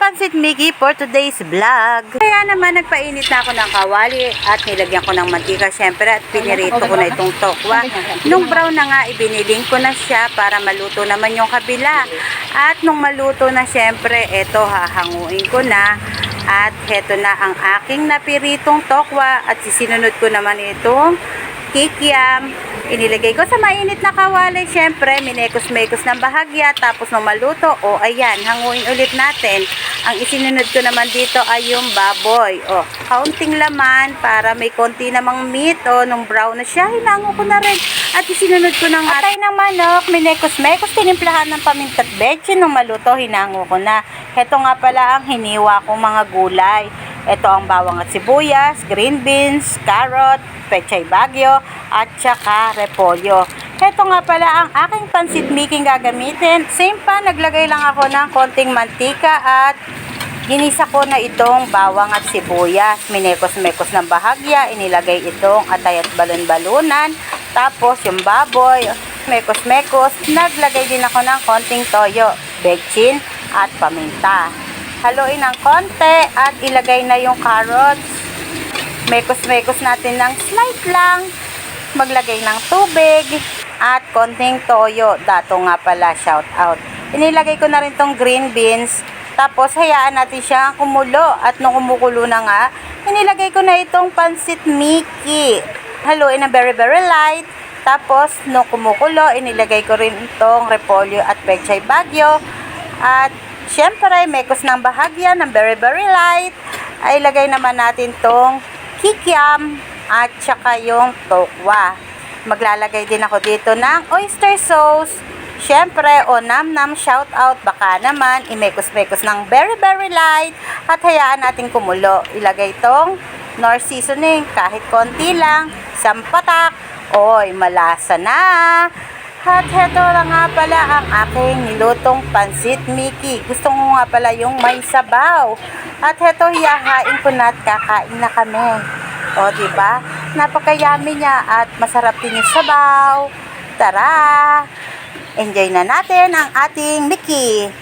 Pansit Mickey for today's vlog. Kaya naman nagpainit na ako ng kawali at nilagyan ko ng mantika syempre at pinirito ko na itong tokwa. Nung brown na nga ibiniling ko na siya para maluto naman yung kabila. At nung maluto na syempre, eto hahanguin ko na. At heto na ang aking napiritong tokwa at sisinunod ko naman itong kikiam. Inilagay ko sa mainit na kawali, syempre, minekos-mekos ng bahagya, tapos nung maluto, o oh, ayan, hanguin ulit natin. Ang isinunod ko naman dito ay yung baboy. O, oh, kaunting laman para may konti namang meat. O, oh, nung brown na siya, hinango ko na rin. At isinunod ko nga. Atay ng manok, minekos-mekos, tinimplahan ng pamintat betchin. Nung maluto, hinango ko na. Heto nga pala ang hiniwa kong mga gulay. Ito ang bawang at sibuyas, green beans, carrot, pechay bagyo, at saka repolyo. Ito nga pala ang aking pansit making gagamitin. Same pa, naglagay lang ako ng konting mantika at ginisa ko na itong bawang at sibuyas. Minekos-mekos ng bahagya, inilagay itong atay at balon-balunan. Tapos yung baboy, mekos-mekos. Naglagay din ako ng konting toyo, bechin at paminta. Haluin ng konti at ilagay na yung carrots. Mekos-mekos natin ng slight lang. Maglagay ng tubig at konting toyo. Dato nga pala, shout out. Inilagay ko na rin tong green beans. Tapos hayaan natin siyang kumulo at nung kumukulo na nga, inilagay ko na itong pansit Mickey. Haluin na very very light. Tapos nung kumukulo, inilagay ko rin itong repolyo at pechay bagyo. At syempre, mekos ng bahagya ng very very light. Ay ilagay naman natin tong kikiam at saka yung tokwa. Maglalagay din ako dito ng oyster sauce. Siyempre, o nam nam shout out, baka naman, imekos-mekos ng very very light at hayaan natin kumulo. Ilagay tong nor seasoning, kahit konti lang, sampatak, oy, malasa na. At heto na nga pala ang aking nilutong pansit Mickey. Gusto ko nga pala yung may sabaw. At heto, hiyahain ko na at kakain na kami. O, di ba? Napakayami niya at masarap din yung sabaw. Tara! Enjoy na natin ang ating Mickey.